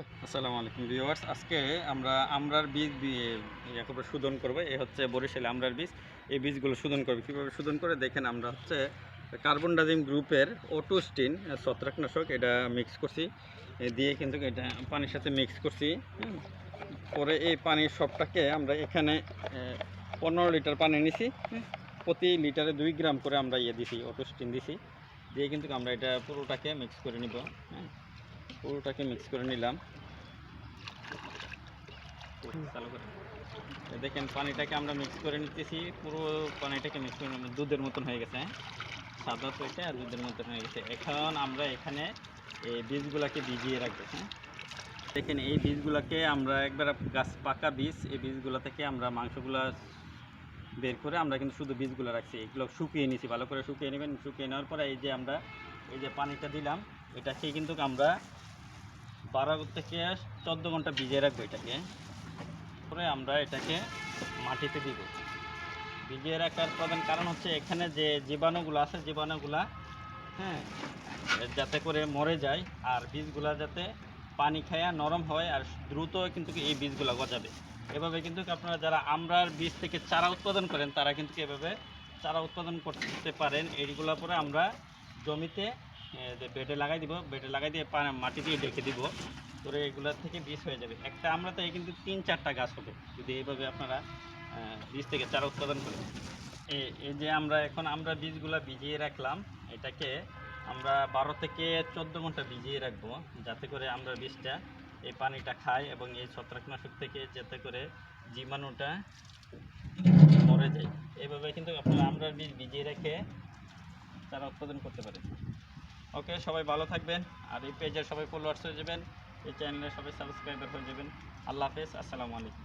আসসালামু আলাইকুম ভিউয়ার্স। আজকে আমরা আমরার বীজ একেবারে শোধন করব। এ হচ্ছে বরিশালে আমরার বীজ। এই বীজগুলো শোধন করবে। কীভাবে শোধন করে? দেখেন আমরা হচ্ছে কার্বন ডাজিম গ্রুপের ওটোস্টিন ছত্রাকনাশক, এটা মিক্স করছি। দিয়ে কিন্তু এটা পানির সাথে মিক্স করছি। পরে এই পানির সবটাকে আমরা এখানে পনেরো লিটার পানি নিছি। প্রতি লিটারে দুই গ্রাম করে আমরা ইয়ে দিছি ওটোস্টিন দিছি। দিয়ে কিন্তু আমরা এটা পুরোটাকে মিক্স করে নিব। পুরোটাকে মিক্স করে নিলাম। দেখেন পানিটাকে আমরা মিক্স করে নিতেছি। পুরো পানিটাকে মিক্স করে। দুধের মতন হয়ে গেছে হ্যাঁ? সাদা তো আর দুধের মতন হয়ে গেছে। এখন আমরা এখানে এই বীজগুলোকে ভিজিয়ে রাখব হ্যাঁ? দেখেন এই বীজগুলোকে আমরা একবার গাছ পাকা বীজ এই বীজগুলো থেকে আমরা মাংসগুলা বের করে আমরা কিন্তু শুধু বীজগুলো রাখছি। এগুলো শুকিয়ে নিছি ভালো করে শুকিয়ে নেবেন। শুকিয়ে নেওয়ার পরে এই যে আমরা এই যে পানিটা দিলাম এটাকে কিন্তু আমরা বারো থেকে চোদ্দ ঘণ্টা ভিজিয়ে রাখব এটাকে। পরে আমরা এটাকে মাটিতে দিব। ভিজিয়ে রাখার প্রধান কারণ হচ্ছে এখানে যে জীবাণুগুলো আছে, জীবাণুগুলা হ্যাঁ যাতে করে মরে যায় আর বীজগুলা যাতে পানি খায়া নরম হয় আর দ্রুত কিন্তু এই বীজগুলো গজাবে। এভাবে কিন্তু আপনারা যারা আমরার বীজ থেকে চারা উৎপাদন করেন, তারা কিন্তু এভাবে চারা উৎপাদন করতে পারেন। এইগুলো পরে আমরা জমিতে বেডে লাগাই দিব, বেডে লাগাই দিয়ে মাটি দিয়ে ঢেকে দিব। করে এগুলোর থেকে বীজ হয়ে যাবে। একটা আমরা আমরাতে কিন্তু তিন চারটা গাছ হবে যদি এইভাবে আপনারা বীজ থেকে চারা উৎপাদন করেন। এই যে আমরা এখন আমরা বীজগুলো ভিজিয়ে রাখলাম, এটাকে আমরা বারো থেকে চোদ্দ ঘণ্টা ভিজিয়ে রাখব, যাতে করে আমরা বীজটা এই পানিটা খাই এবং এই ছত্রাকনাশক থেকে যাতে করে জীবাণুটা মরে যায়। এইভাবে কিন্তু আপনারা আমরা বীজ ভিজিয়ে রেখে তারা উৎপাদন করতে পারে ওকে, সবাই ভালো থাকবেন। আর এই পেজের সবাই ফলোয়ার্স হয়ে যাবেন। এই চ্যানেলে সবাই সাবস্ক্রাইবার হয়ে যাবেন। আল্লাহ হাফেজ, আসসালামু আলাইকুম।